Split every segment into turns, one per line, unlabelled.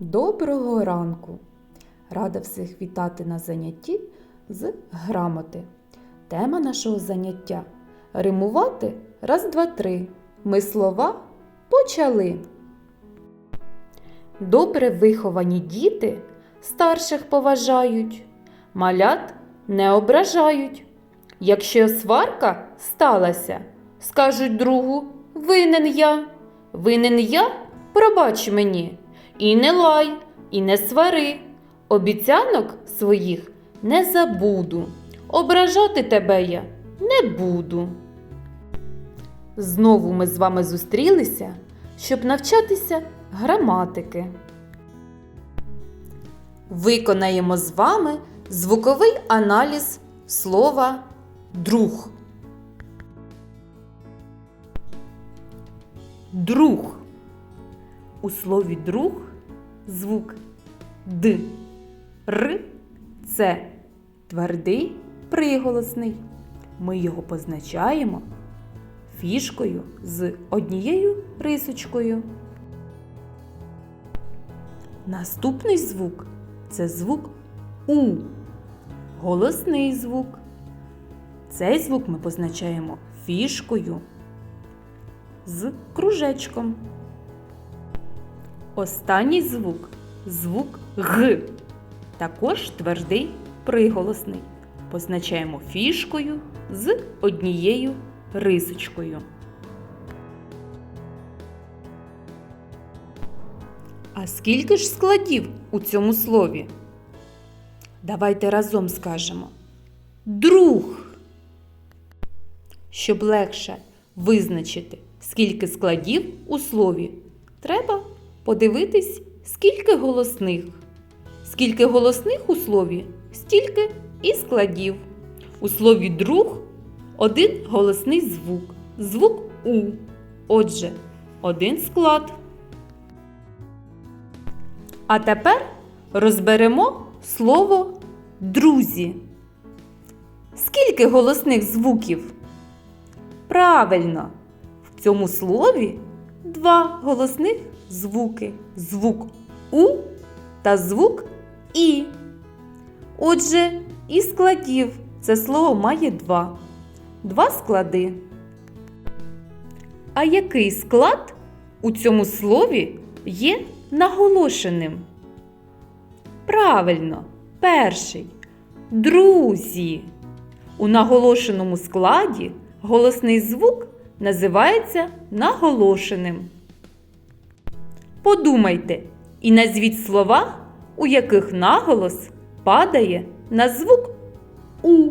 Доброго ранку! Рада всіх вітати на занятті з грамоти. Тема нашого заняття римувати раз, два, три. Ми слова почали. Добре виховані діти старших поважають, малят не ображають. Якщо сварка сталася, скажуть другу винен я. Винен я, пробач мені. І не лай, і не свари. Обіцянок своїх не забуду. Ображати тебе я не буду. Знову ми з вами зустрілися, щоб навчатися граматики. Виконаємо з вами звуковий аналіз слова друг. Друг. У слові друг звук Д. Р це твердий приголосний. Ми його позначаємо фішкою з однією рисочкою. Наступний звук це звук У. Голосний звук. Цей звук ми позначаємо фішкою з кружечком. Останній звук звук Г. Також твердий приголосний. Позначаємо фішкою з однією рисочкою. А скільки ж складів у цьому слові? Давайте разом скажемо. Друг. Щоб легше визначити, скільки складів у слові, треба подивитись, скільки голосних. Скільки голосних у слові, стільки і складів. У слові друг один голосний звук. Звук У. Отже, один склад. А тепер розберемо слово друзі. Скільки голосних звуків? Правильно, в цьому слові два голосних звуки. Звук У та звук І. Отже, і складів це слово має два. Два склади. А який склад у цьому слові є наголошеним? Правильно, перший. Друзі. У наголошеному складі голосний звук називається наголошеним. Подумайте і назвіть слова, у яких наголос падає на звук У.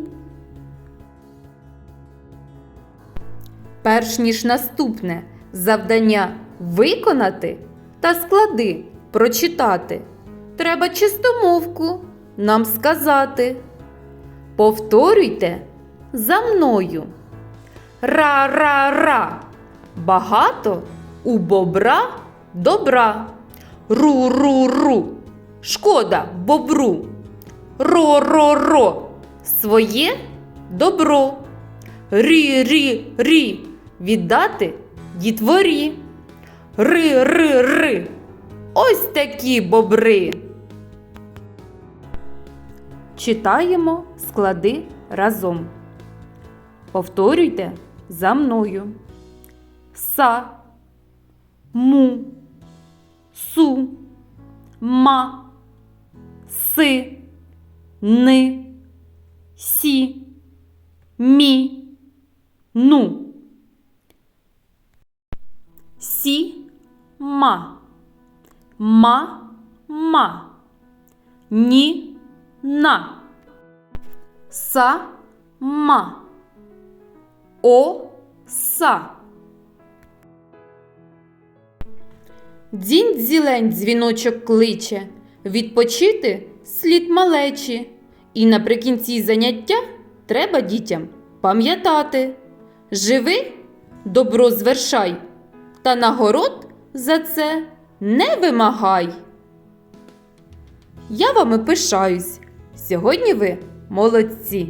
Перш ніж наступне завдання виконати та склади прочитати, треба чистомовку нам сказати. Повторюйте за мною. Ра-ра-ра. Багато у бобра добра. Ру-ру-ру. Шкода бобру. Ро-ро-ро. Своє добро. Рі-рі-рі. Віддати дітворі. Ри-ри-ри. Ось такі бобри. Читаємо склади разом. Повторюйте за мною. Са, му, су, ма, си, ни, сі, мі, ну. Сі, ма, ма, ма, ні, на, са, ма, о, са. Дзінь зілень дзвіночок кличе, відпочити слід малечі. І наприкінці заняття треба дітям пам'ятати. Живи, добро звершай, та нагород за це не вимагай. Я вами пишаюсь. Сьогодні ви молодці.